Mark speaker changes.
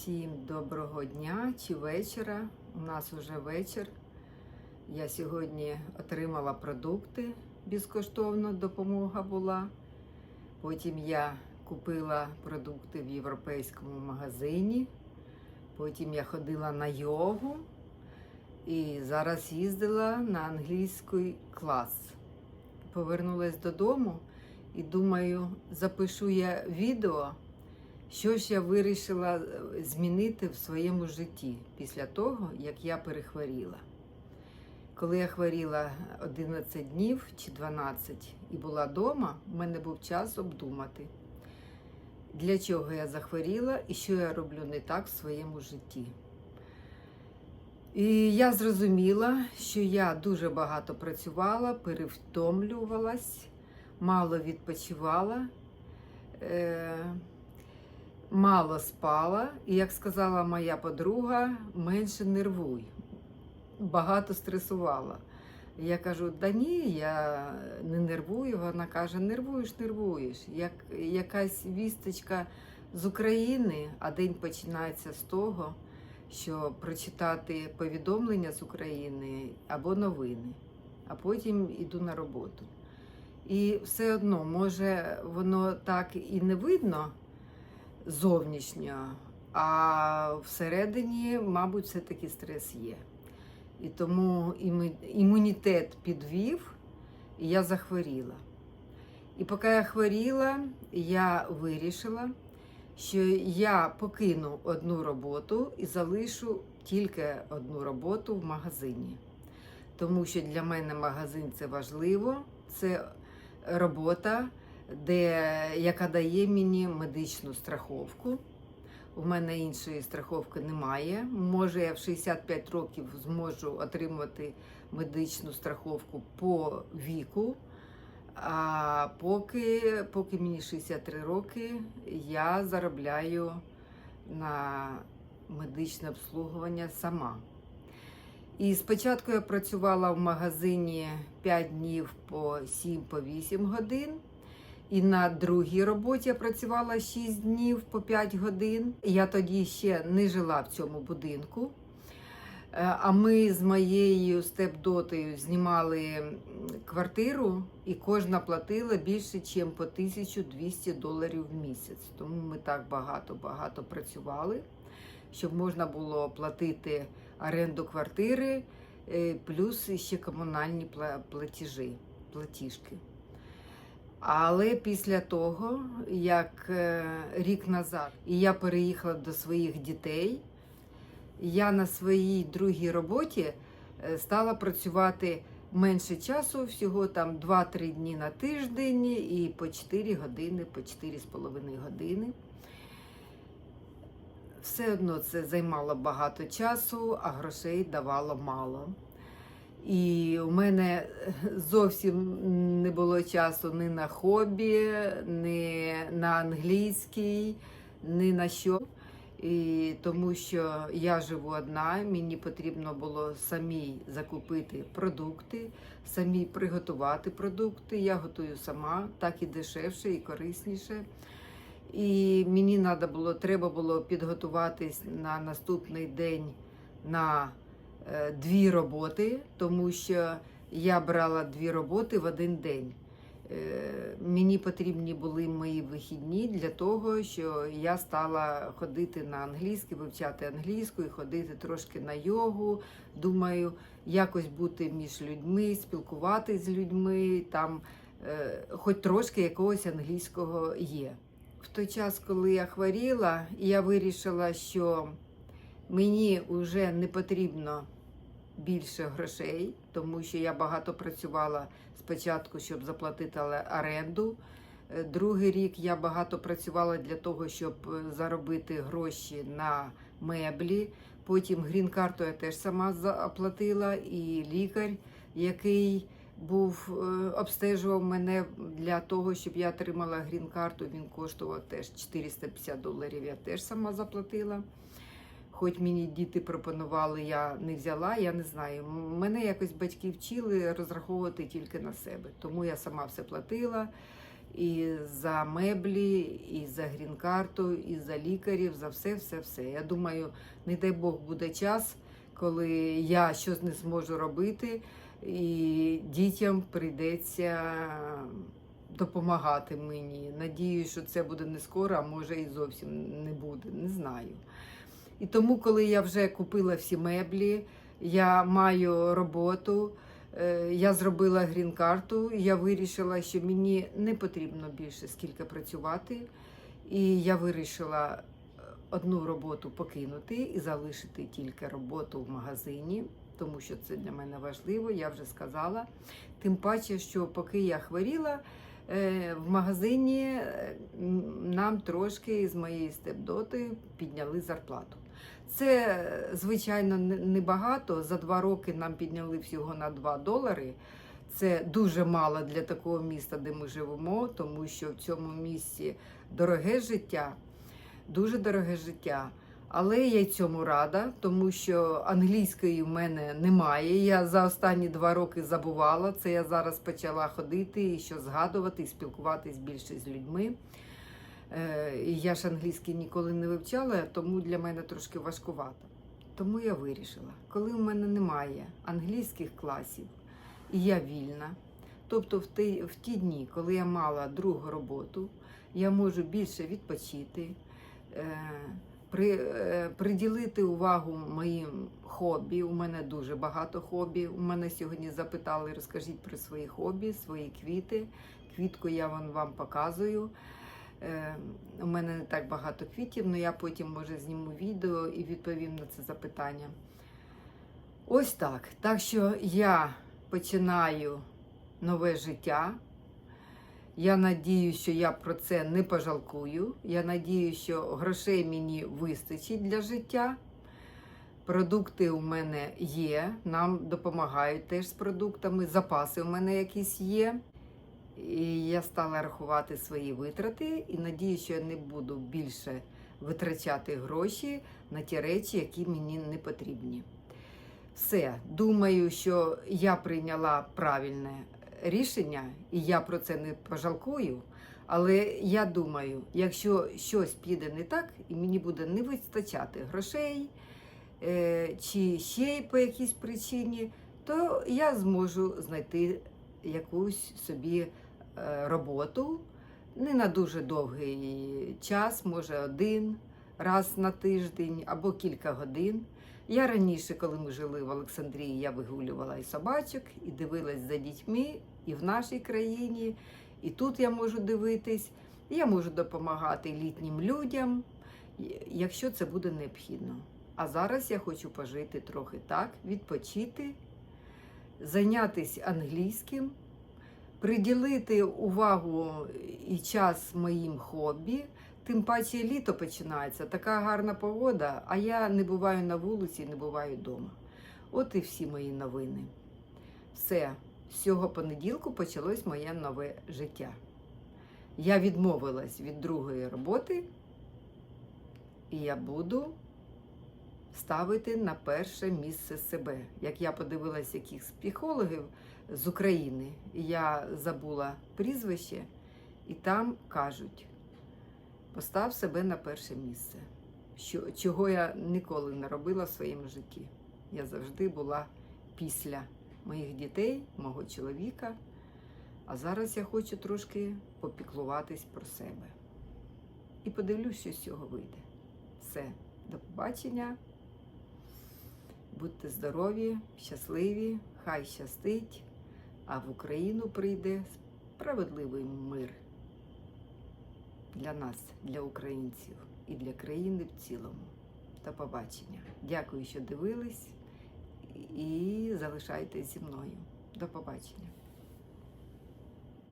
Speaker 1: Всім доброго дня чи вечора. У нас вже вечір. Я сьогодні отримала продукти безкоштовно, допомога була. Потім я купила продукти в європейському магазині. Потім я ходила на йогу і зараз їздила на англійський клас. Повернулась додому і думаю, запишу я відео. Що ж я вирішила е, змінити в своєму житті після того, як я перехворіла? Коли я хворіла 11 днів чи 12 і була вдома, в мене був час обдумати, для чого я захворіла і що я роблю не так в своєму житті. І я зрозуміла, що я дуже багато працювала, перевтомлювалась, мало відпочивала. Е- мало спала, і, як сказала моя подруга, менше нервуй, багато стресувала. Я кажу, да ні, я не нервую. Вона каже, нервуєш, нервуєш. Як якась вісточка з України, а день починається з того, що прочитати повідомлення з України або новини, а потім іду на роботу. І все одно, може, воно так і не видно зовнішньо, а всередині, мабуть, все-таки стрес є. І тому імунітет підвів, і я захворіла. І поки я хворіла, я вирішила, що я покину одну роботу і залишу тільки одну роботу в магазині. Тому що для мене магазин це важливо, це робота, де, яка дає мені медичну страховку. У мене іншої страховки немає. Може, я в 65 років зможу отримувати медичну страховку по віку. А поки, поки мені 63 роки, я заробляю на медичне обслуговування сама. І спочатку я працювала в магазині 5 днів по 7-8 годин. І на другій роботі я працювала 6 днів по 5 годин. Я тоді ще не жила в цьому будинку. Е, А ми з моєю степдотою знімали квартиру, і кожна платила більше, ніж по 1200 доларів в місяць. Тому ми так багато-багато працювали, щоб можна було платити оренду квартири, е, плюс ще комунальні платежі, платіжки. Але після того, як е, рік назад і я переїхала до своїх дітей, я на своїй другій роботі е, стала працювати менше часу, всього там 2-3 дні на тиждень і по 4 години, по 4,5 години. Все одно це займало багато часу, а грошей давало мало. І у мене зовсім не було часу ні на хобі, ні на англійський, ні на що. І тому що я живу одна, мені потрібно було самій закупити продукти, самій приготувати продукти. Я готую сама, так і дешевше, і корисніше. І мені надо було, треба було підготуватись на наступний день на дві роботи, тому що я брала дві роботи в один день. Е, Мені потрібні були мої вихідні для того, що я стала ходити на англійський, вивчати англійську і ходити трошки на йогу. Думаю, якось бути між людьми, спілкуватися з людьми, там е, хоч трошки якогось англійського є. В той час, коли я хворіла, я вирішила, що мені вже не потрібно більше грошей, тому що я багато працювала спочатку, щоб заплатити оренду. Е, Другий рік я багато працювала для того, щоб е, заробити гроші на меблі. Потім грін-карту я теж сама за- оплатила, і лікар, який був е, обстежував мене для того, щоб я отримала грін-карту, він коштував теж 450 доларів. Я теж сама заплатила. Хоч мені діти пропонували, я не взяла, я не знаю. Мене якось батьки вчили розраховувати тільки на себе. Тому я сама все платила. і за меблі, і за грін-карту, і за лікарів, за все, все, все. Я думаю, не дай Бог буде час, коли я щось не зможу робити, і дітям прийдеться допомагати мені. Надіюсь, що це буде не скоро, а може і зовсім не буде. Не знаю. І тому, коли я вже купила всі меблі, я маю роботу, е, я зробила грін-карту, я вирішила, що мені не потрібно більше скільки працювати. І я вирішила е, одну роботу покинути і залишити тільки роботу в магазині, тому що це для мене важливо, я вже сказала. Тим паче, що поки я хворіла, е, в магазині нам трошки з моєї степдоти підняли зарплату. Це, звичайно, небагато. За два роки нам підняли всього на 2 долари. Це дуже мало для такого міста, де ми живемо, тому що в цьому місті дороге життя, дуже дороге життя. Але я й цьому рада, тому що англійської в мене немає. Я за останні два роки забувала це. Я зараз почала ходити і що згадувати, і спілкуватись більше з людьми. Е, я ж англійський ніколи не вивчала, тому для мене трошки важкувато. Тому я вирішила, коли в мене немає англійських класів, і я вільна, тобто в ті, в ті дні, коли я мала другу роботу, я можу більше відпочити, е, при, е, приділити увагу моїм хобі. У мене дуже багато хобі. У мене сьогодні запитали, розкажіть про свої хобі, свої квіти. Квітку я вам показую. Е, у мене не так багато квітів, але я потім може зніму відео і відповім на це запитання. Ось так. Так що я починаю нове життя. Я надію, що я про це не пожалкую. Я надію, що грошей мені вистачить для життя. Продукти у мене є, нам допомагають теж з продуктами. Запаси у мене якісь є. І я стала рахувати свої витрати і надію, що я не буду більше витрачати гроші на ті речі, які мені не потрібні. Все, думаю, що я прийняла правильне рішення, і я про це не пожалкую. Але я думаю, якщо щось піде не так, і мені буде не вистачати грошей е, чи ще по якійсь причині, то я зможу знайти якусь собі роботу не на дуже довгий час, може один раз на тиждень або кілька годин. Я раніше, коли ми жили в Олександрії, я вигулювала і собачок, і дивилась за дітьми і в нашій країні, і тут я можу дивитись. Я можу допомагати літнім людям, якщо це буде необхідно. А зараз я хочу пожити трохи так, відпочити, зайнятися англійським, приділити увагу і час моїм хобі. Тим паче літо починається, така гарна погода, а я не буваю на вулиці, не буваю вдома. От і всі мої новини. Все, з цього понеділку почалось моє нове життя. Я відмовилась від другої роботи, і я буду ставити на перше місце себе. Як я подивилась якихось психологів з України, я забула прізвище, і там кажуть. Постав себе на перше місце, що, чого я ніколи не робила в своєму житті. Я завжди була після моїх дітей, мого чоловіка. А зараз я хочу трошки попіклуватись про себе. І подивлюсь, що з цього вийде. Все, до побачення. Будьте здорові, щасливі, хай щастить, а в Україну прийде справедливий мир для нас, для українців і для країни в цілому. До побачення. Дякую, що дивились і залишайтесь зі мною. До побачення.